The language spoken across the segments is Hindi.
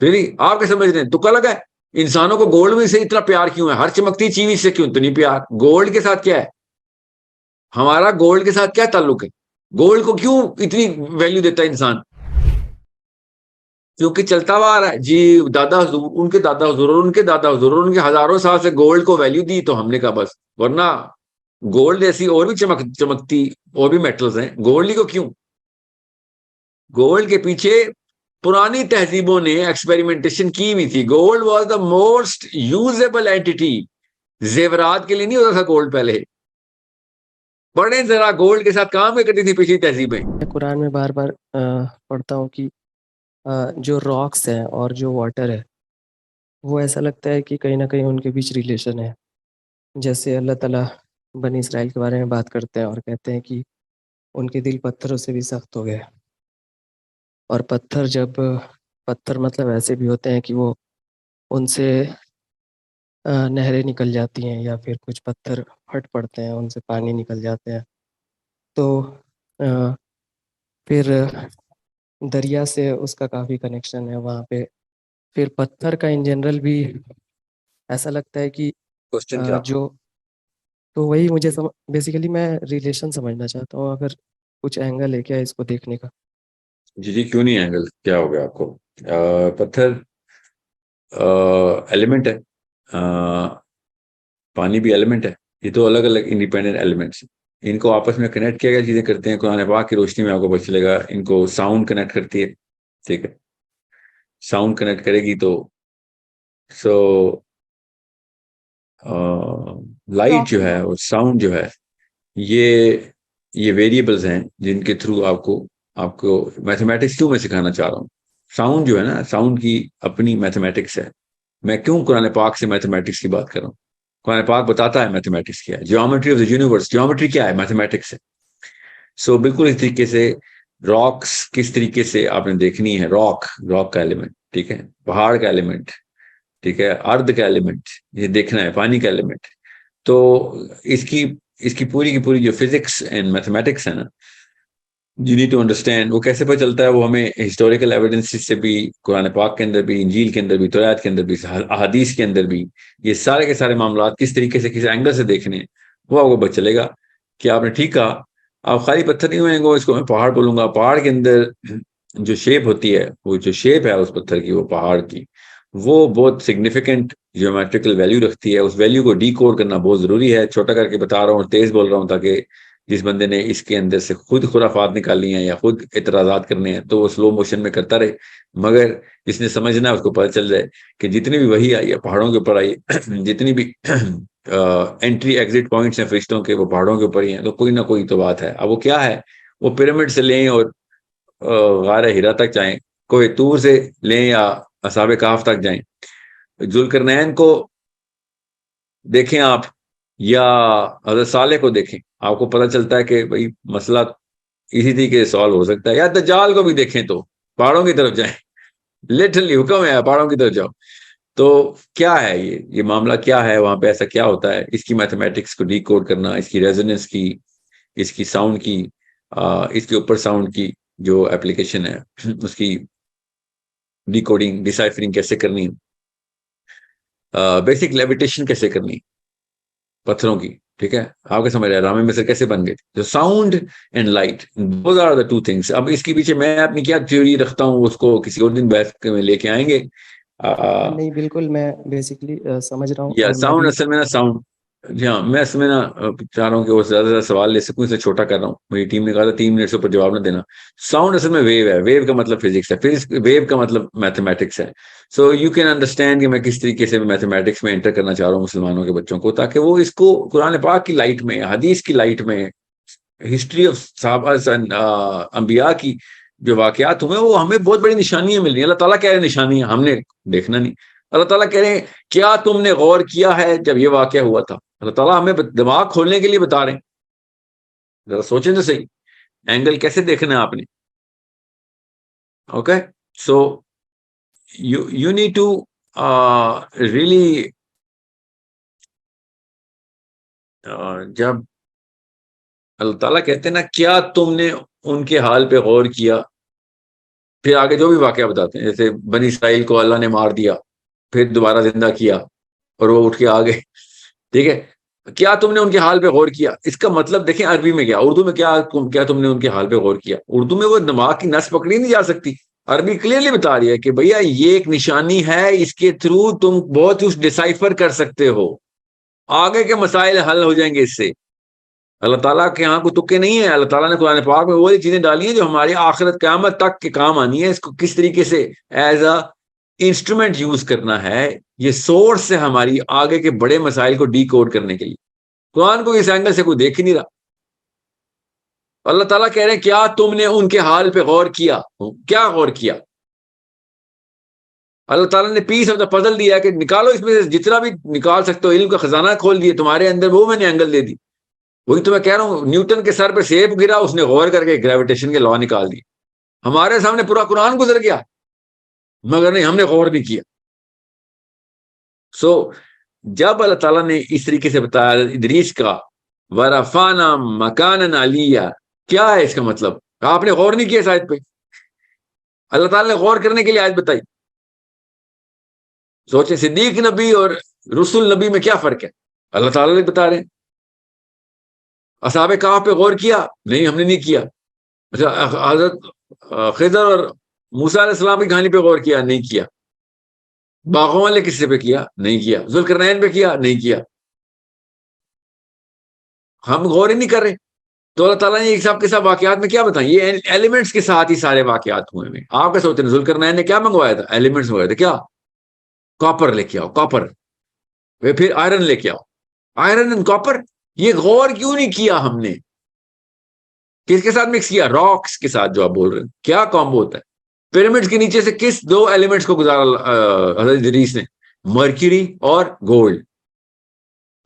रियली आप क्या समझ रहे हैं, तुक्का लगा है, इंसानों को गोल्ड में से इतना प्यार क्यों है? हर चमकती चीज़ से क्यों इतनी प्यार? गोल्ड के साथ क्या है? हमारा गोल्ड के साथ क्या ताल्लुक है? गोल्ड को क्यों इतनी वैल्यू देता है इंसान? क्योंकि चलता हुआ आ रहा है, जी, दादा हजूर उनके दादा हजूर और उनके दादा हजूर और उनके हज़ारों साल से गोल्ड को वैल्यू दी तो हमने कहा बस, वरना गोल्ड ऐसी और भी चमक, चमकती और भी मेटल्स हैं। गोल्ड ही को क्यों? गोल्ड के पीछे पुरानी तहजीबों ने एक्सपेरिमेंटेशन की हुई थी। Gold was the most usable entity जेवरात के लिए नहीं होता था गोल्ड पहले। बड़े जरा गोल्ड के साथ काम करती थी पिछली तहजीबें। कुरान में बार बार पढ़ता हूँ कि जो रॉक्स है और जो वाटर है, वो ऐसा लगता है कि कहीं ना कहीं उनके बीच रिलेशन है। जैसे अल्लाह ताला बनी इसराइल के बारे में बात करते हैं और कहते हैं कि उनके दिल पत्थरों से भी सख्त हो गए। और पत्थर जब पत्थर मतलब ऐसे भी होते हैं कि वो उनसे नहरें निकल जाती हैं या फिर कुछ पत्थर फट पड़ते हैं उनसे पानी निकल जाते हैं। तो फिर दरिया से उसका काफ़ी कनेक्शन है वहाँ पे। फिर पत्थर का इन जनरल भी ऐसा लगता है कि क्वेश्चन जो तो वही मुझे सम, बेसिकली मैं रिलेशन समझना चाहता हूँ अगर कुछ एंगल है क्या इसको देखने का? जी जी क्यों नहीं एंगल क्या हो गया आपको? आ, पत्थर एलिमेंट है। आ, पानी भी एलिमेंट है। ये तो अलग अलग इंडिपेंडेंट एलिमेंट्स इनको आपस में कनेक्ट किया गया चीज़ें करते हैं। कुरान पाक की रोशनी में आपको पता चलेगा इनको साउंड कनेक्ट करती है। ठीक है? साउंड कनेक्ट करेगी तो सो लाइट जो है और साउंड जो है ये ये वेरिएबल्स हैं जिनके थ्रू आपको आपको मैथमेटिक्स क्यों मैं सिखाना चाह रहा हूँ? साउंड जो है ना साउंड की अपनी मैथमेटिक्स है। मैं क्यों कुरान पाक से मैथमेटिक्स की बात कर रहा हूँ? कुरान पाक बताता है मैथमेटिक्स क्या है। Geometry of the universe geometry क्या है? मैथमेटिक्स है। सो so, बिल्कुल इस तरीके से रॉक्स किस तरीके से आपने देखनी है? रॉक रॉक का एलिमेंट ठीक है? पहाड़ का एलिमेंट ठीक है? अर्ध का एलिमेंट ये देखना है पानी का एलिमेंट तो इसकी इसकी पूरी की पूरी जो फिजिक्स एंड मैथमेटिक्स है ना यू नीड टू अंडरस्टैंड वो कैसे पता चलता है? वो हमें हिस्टोरिकल एविडेंस से भी कुरान पाक के अंदर भी इंजील के अंदर भी तोयात के अंदर भी अहादीस के अंदर भी, ये सारे के सारे मामला किस तरीके से, किस एंगल से देखने, वो आपको पता चलेगा कि आपने ठीक कहा। आप खाली पत्थर नहीं हुएँगे, इसको मैं पहाड़ बोलूँगा। पहाड़ के अंदर जो शेप होती है, वो जो शेप है उस पत्थर की, वो पहाड़ की, वो बहुत सिग्निफिकेंट जियोमेट्रिकल वैल्यू रखती है। उस वैल्यू को डी करना बहुत ज़रूरी है। छोटा करके बता रहा हूँ, तेज बोल रहा हूँ ताकि जिस बंदे ने इसके अंदर से खुद खुराफात निकाली हैं या खुद एतराजात करने हैं तो वो स्लो मोशन में करता रहे। मगर जिसने समझना उसको पता चल जाए कि जितनी भी वही आई है, पहाड़ों के ऊपर आई जितनी भी एंट्री एग्जिट पॉइंट्स हैं, फरिश्तों के, वो पहाड़ों के ऊपर ही हैं तो कोई ना कोई तो बात है। अब वो क्या है? वो पिरामिड से लें और गार हीरा तक जाएँ, कोई तूर से लें या असाब काफ तक जाएँ। जुलकरनैन को देखें आप या हज़रत साले को देखें आपको पता चलता है कि भाई मसला इसी तरीके से सॉल्व हो सकता है। या दजाल को भी देखें तो पहाड़ों की तरफ़ जाएँ। लिटरली हुक्म है पहाड़ों की तरफ़ जाओ। तो क्या है ये? ये मामला क्या है? वहाँ पे ऐसा क्या होता है? इसकी मैथमेटिक्स को डी करना इसकी रेजोनेंस की इसकी साउंड की आ, इसके ऊपर साउंड की जो एप्लीकेशन है उसकी डिकोडिंग डिसाइफरिंग कैसे करनी बेसिक लेविटेशन कैसे करनी पत्थरों की ठीक है? आपके समझ रहे रामे मिस्र कैसे बन गए जो साउंड एंड लाइट दो आर द टू थिंग्स अब इसके पीछे मैं अपनी क्या थ्योरी रखता हूँ उसको किसी और दिन बैठ में लेके आएँगे? आ, नहीं बिल्कुल मैं बेसिकली समझ रहा हूँ। या साउंड असल में ना साउंड जी हाँ मैं इसमें ना चाह रहा हूँ कि वो ज़्यादा ज़्यादा सवाल ले सकूँ इसे छोटा कर रहा हूँ। मेरी टीम ने कहा था, तीन मिनट से ऊपर जवाब ना देना। साउंड असल में वेव है। वेव का मतलब फिजिक्स है। फिजिक्स वेव का मतलब मैथमेटिक्स है। सो यू कैन अंडरस्टैंड कि मैं किस तरीके से मैथमेटिक्स में एंटर करना चाह रहा हूँ मुसलमानों के बच्चों को, ताकि वो इसको कुरान पाक की लाइट में, हदीस की लाइट में हिस्ट्री ऑफ़ साहबा अम्बिया की जो वाकयात हुए, वो हमें बहुत बड़ी निशानियाँ मिल रही है। अल्लाह ताला कह रहे निशानियाँ, हमने देखना नहीं। अल्लाह ताला कह रहे हैं, क्या तुमने गौर किया है जब ये वाक्य हुआ था? अल्लाह ताला हमें दिमाग खोलने के लिए बता रहे हैं। जरा सोचें तो सही। एंगल कैसे देखना है आपने? Okay so you you need to really जब अल्लाह ताला कहते हैं ना, क्या तुमने उनके हाल पे गौर किया? फिर आगे जो भी वाक्य बताते हैं, जैसे बनी इसराइल को अल्लाह ने मार दिया। फिर दोबारा ज़िंदा किया और वो उठ के आ गए। ठीक है? क्या तुमने उनके हाल पे गौर किया? इसका मतलब देखें अरबी में क्या, उर्दू में क्या क्या तुमने उनके हाल पे गौर किया? उर्दू में वो दिमाग की नस पकड़ी नहीं जा सकती। अरबी क्लियरली बता रही है कि भैया ये एक निशानी है, इसके थ्रू तुम बहुत कुछ डिसाइफर कर सकते हो। आगे के मसाइल हल हो जाएँगे इससे। अल्लाह ताला के यहाँ को तुक्के नहीं है। अल्लाह ताला ने कुरान पाक में वो चीज़ें डाली हैं जो हमारी आखिरत, क्यामत तक के काम आनी है। इसको किस तरीके से एज अ इंस्ट्रूमेंट यूज़ करना है, ये सोर्स है हमारी आगे के बड़े मसाइल को डी करने के लिए। कुरान को इस एंगल से कोई देख ही नहीं रहा। अल्लाह ताला कह रहे हैं, क्या तुमने उनके हाल पे गौर किया? क्या गौर किया? अल्लाह ताला ने पीस ऑफ़ द पजल दिया कि निकालो इसमें से, जितना भी निकाल सकते हो, इल्म का खजाना खोल दिए, तुम्हारे अंदर वो मैंने एंगल दे दी। वही तो मैं कह रहा हूँ, न्यूटन के सर पे सेब गिरा, उसने गौर करके ग्रेविटेशन के लॉ निकाल दिए। हमारे सामने पूरा कुरान गुजर गया। मगर नहीं हमने गौर नहीं किया। सो so, जब अल्लाह ताला ने इस तरीके से बताया इदरीस का वरफाना मकान अलिया क्या है इसका मतलब? आपने गौर नहीं किया शायद पे? अल्लाह ताला ने गौर करने के लिए आज बताई। सोचे सिद्दीक नबी और रसुल नबी में क्या फ़र्क है? अल्लाह ताला ने बता रहे असाब कहा पे गौर किया? नहीं हमने नहीं किया। अच्छा हज़रत खिजर और मूसा की कहानी पे गौर किया? नहीं किया। बागों वाले किस्से पे किया? नहीं किया। जुलकरनैन पे किया? नहीं किया। हम गौर ही नहीं कर रहे। तो अल्लाह ताला ने एक साहब के साथ वाकयात में क्या बताएँ ये एलिमेंट्स के साथ ही सारे वाकयात हुए हैं। आप क्या सोचते हैं? जुलकरनैन ने क्या मंगवाया था? एलिमेंट्स मंगवाए थे। क्या? कॉपर लेके आओ, कॉपर। वे फिर आयरन लेके आओ। Iron and copper? ये गौर क्यों नहीं किया हमने? किसके साथ मिक्स किया? रॉक्स के साथ, जो आप बोल रहे हैं। क्या कॉम्बो होता है? पिरामिड्स के नीचे से किस दो एलिमेंट्स को गुजारा हज़रत ने? मर्क्यूरी और गोल्ड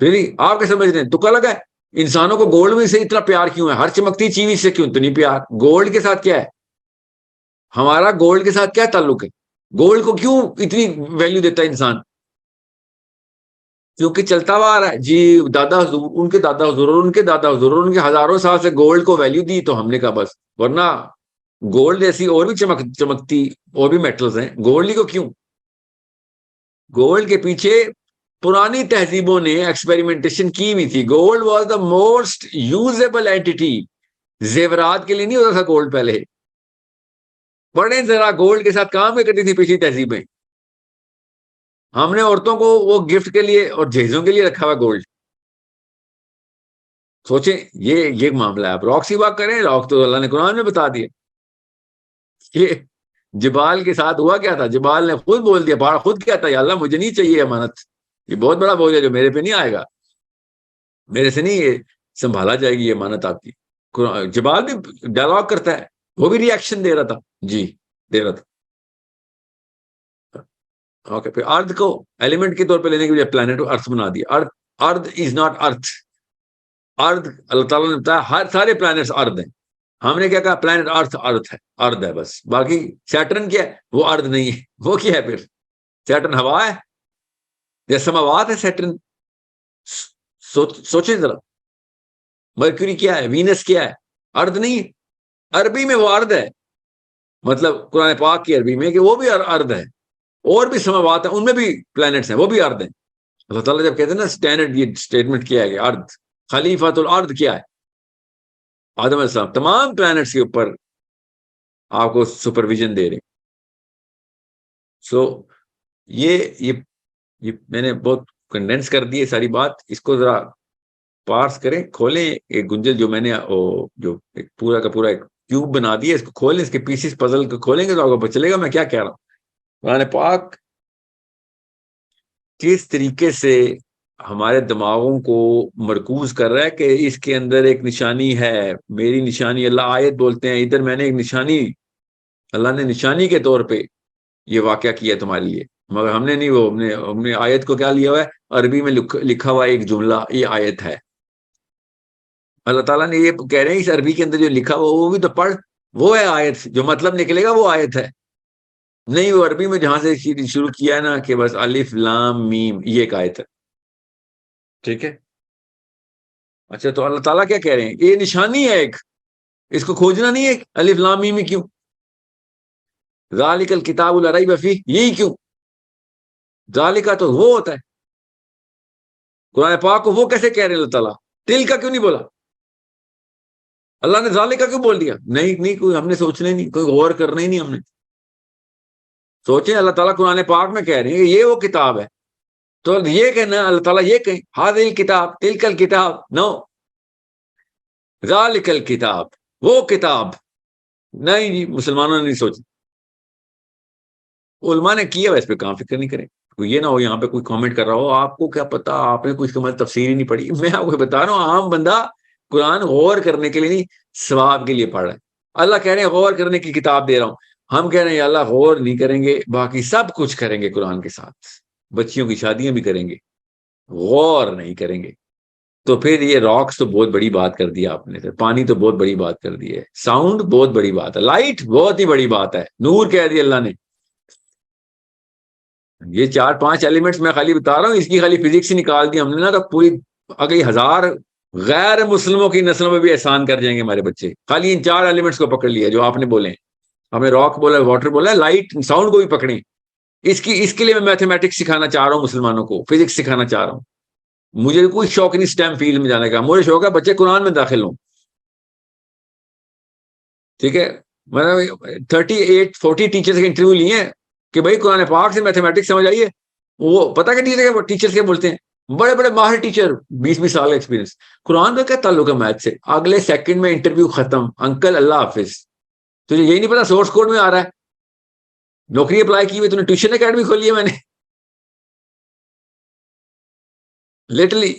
फिर आप क्या समझ रहे हैं? तुक्का लगा है इंसानों को गोल्ड में से इतना प्यार क्यों है? हर चमकती चीज़ से क्यों तो नहीं प्यार? गोल्ड के साथ क्या है? हमारा गोल्ड के साथ क्या ताल्लुक है? गोल्ड को क्यों इतनी वैल्यू देता है इंसान? क्योंकि चलता हुआ आ रहा है। जी, दादा हजूर, उनके दादा हजूर उनके दादा हजूर उनके हज़ारों साल से गोल्ड को वैल्यू दी तो हमने कहा बस। वरना गोल्ड जैसी और भी चमक, चमकती और भी मेटल्स हैं। गोल्ड ही को क्यों? गोल्ड के पीछे पुरानी तहजीबों ने एक्सपेरिमेंटेशन की हुई थी। Gold was the most usable entity जेवरात के लिए नहीं होता था गोल्ड पहले। बड़े जरा गोल्ड के साथ काम भी करती थी पिछली तहजीबें। हमने औरतों को वो गिफ्ट के लिए और जहेजों के लिए रखा हुआ गोल्ड सोचे, ये ये मामला है। आप रॉक की बात करें रॉक तो अल्लाह ने कुरान में बता दिया। ये जबाल के साथ हुआ क्या था? जबाल ने खुद बोल दिया बाहर खुद क्या था? अल्लाह मुझे नहीं चाहिए अमानत। ये बहुत बड़ा बोझ है जो मेरे पे नहीं आएगा। मेरे से नहीं ये संभाला जाएगी ये अमानत आपकी। जबाल भी डायलॉग करता है, वो भी रिएक्शन दे रहा था। जी, दे रहा था। ओके फिर अर्थ को एलिमेंट के तौर पे लेने के लिए प्लेनेट अर्थ बना दिया। अर्थ अर्थ इज़ नॉट अर्थ अर्थ, अल्लाह ताला ने बताया, हर सारे प्लैनेट्स अर्थ हैं। हमने क्या कहा? प्लैनेट अर्थ अर्थ है, अर्ध है बस। बाकी सैटर्न क्या है? वो अर्ध नहीं है। वो क्या है फिर? सैटर्न हवा है? या समावात है सैटर्न सोच, सोचे जरा। मर्क्यूरी क्या है? वीनस क्या है? अर्ध नहीं अरबी में वो अर्ध है। मतलब कुरान पाक की अरबी में कि वो भी अर्ध है। और भी समावात है, उनमें भी प्लैनेट्स हैं, वो भी अर्ध हैं। अल्लाह ताला जब कहते हैं ना स्टैंडर्ड ये स्टेटमेंट किया है अर्ध। खलीफातुल अर्ध क्या है? आदम अलैहिस्सलाम तमाम प्लैनेट्स के ऊपर आपको सुपरविजन दे रहे सो so, ये ये ये मैंने बहुत कंडेंस कर दी है सारी बात इसको जरा पार्स करें खोलें एक गुंजल जो मैंने ओ, जो एक पूरा का पूरा एक क्यूब बना दिया इसको खोलें इसके पीसेस पजल को खोलेंगे तो आपको चलेगा मैं क्या कह रहा हूँ। पाक किस तरीके से हमारे दिमागों को मरकूज कर रहा है कि इसके अंदर एक निशानी है, मेरी निशानी, अल्लाह आयत बोलते हैं, इधर मैंने एक निशानी, अल्लाह ने निशानी के तौर पे ये वाक्य किया तुम्हारे लिए। मगर हमने नहीं, वो हमने हमने आयत को क्या लिया हुआ है? अरबी में लिखा हुआ एक जुमला, ये आयत है। अल्लाह ताला ने ये कह रहे हैं, इस अरबी के अंदर जो लिखा हुआ, वो भी तो पढ़, वो है आयत, जो मतलब निकलेगा, वो आयत है। नहीं, वो अरबी में जहाँ से शुरू किया है ना, कि बस अलिफ, लाम, मीम, ये एक आयत है। ठीक है? अच्छा तो अल्लाह ताला क्या कह रहे हैं? ये निशानी है एक। इसको खोजना नहीं है अलिफ लाम मीम क्यों? जालिकल किताबुल रईब बफी यही क्यों? जालिका तो वो होता है। कुरान पाक को वो कैसे कह रहे हैं अल्लाह ताला? तिल का क्यों नहीं बोला? अल्लाह ने जालिका क्यों बोल दिया? नहीं नहीं, कोई हमने सोचने नहीं, कोई गौर करना ही नहीं हमने। सोचे, अल्लाह ताला कुरान पाक में कह रहे हैं ये वो किताब है। तो ये कहना अल्लाह ताला ये कहें हादिल किताब, तिलकल किताब, नो। जालिकल किताब, वो किताब नहीं जी, मुसलमानों ने नहीं सोची। उलमा ने किया इस पे कहाँ फ़िक्र नहीं करें। ये ना हो, यहाँ पे कोई कमेंट कर रहा हो, आपको क्या पता, आपने कुछ कमल तफसीर ही नहीं पढ़ी। मैं आपको बता रहा हूँ, आम बंदा कुरान गौर करने के लिए नहीं, सवाब के लिए पढ़ रहा है। अल्लाह कह रहे हैं, गौर करने की किताब दे रहा हूँ। हम कह रहे हैं, अल्लाह गौर नहीं करेंगे, बाकी सब कुछ करेंगे कुरान के साथ। बच्चियों की शादियाँ भी करेंगे, गौर नहीं करेंगे। तो फिर ये रॉक्स तो बहुत बड़ी बात कर दी आपने, फिर पानी तो बहुत बड़ी बात कर दी है साउंड बहुत बड़ी बात है लाइट बहुत ही बड़ी बात है, नूर कह दिया अल्लाह ने। ये चार पाँच एलिमेंट्स मैं खाली बता रहा हूँ, इसकी खाली फिजिक्स निकाल दी हमने ना तो पूरी अगली हज़ार गैर मुस्लिमों की नस्लों में भी एहसान कर जाएँगे हमारे बच्चे। खाली इन चार एलिमेंट्स को पकड़ लिया, जो आपने बोले हमने रॉक बोला वाटर बोला लाइट साउंड को भी पकड़े। इसकी, इसके लिए मैं मैथमेटिक्स सिखाना चाह रहा हूँ मुसलमानों को फिजिक्स सिखाना चाह रहा हूँ। मुझे कोई शौक नहीं स्टेम फ़ील्ड में जाने का। मुझे शौक है बच्चे कुरान में दाखिल हों। ठीक है? मैंने थर्टी एट फोर्टी टीचर्स के इंटरव्यू लिए हैं कि भाई कुरान पाक से मैथमेटिक्स समझ आइए। वो पता क्या टीचर टीचर्स क्या बोलते हैं? बड़े बड़े माहिर टीचर बीस बीस साल का एक्सपीरियंस कुरान का क्या ताल्लुक है मैथ से? अगले सेकंड में इंटरव्यू खत्म। अंकल, अल्लाह हाफिज। तुझे यही नहीं पता सोर्स कोड में आ रहा है? नौकरी अप्लाई की हुई, तूने ट्यूशन अकेडमी खोली है मैंने। लिटरली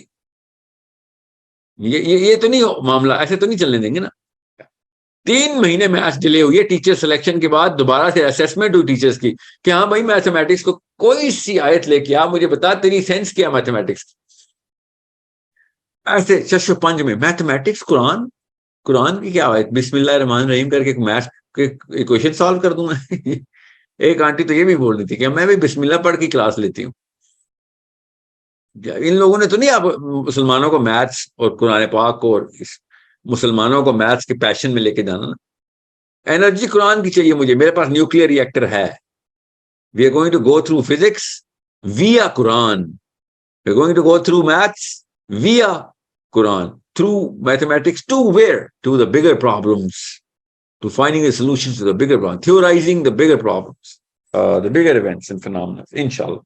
ये ये ये तो नहीं मामला, ऐसे तो नहीं चलने देंगे ना। तीन महीने मैथ्स डिले हुई है टीचर सिलेक्शन के बाद, दोबारा से असेसमेंट हुई टीचर्स की, कि हाँ भाई मैथमेटिक्स को कोई सी आयत लेके आ, मुझे बता, तेरी सेंस क्या मैथमेटिक्स की ऐसे चशो पंज में मैथमेटिक्स कुरान कुरान की क्या आयत? बिस्मिल्लाह रहमान रहीम करके मैथ के क्वेश्चन सॉल्व कर दूँगा एक आंटी तो ये भी बोल रही थी कि मैं भी बिस्मिल्लाह पढ़ की क्लास लेती हूँ। इन लोगों ने तो नहीं आप मुसलमानों को मैथ्स और कुरान पाक और मुसलमानों को मैथ्स के पैशन में लेके जाना ना। एनर्जी कुरान की चाहिए मुझे, मेरे पास न्यूक्लियर रिएक्टर है। We are going to go through physics via Quran we are going to go through maths we via Quran through mathematics to where to the bigger problems to finding a solution to the bigger problem, theorizing the bigger problems, uh, the bigger events and phenomena, inshallah.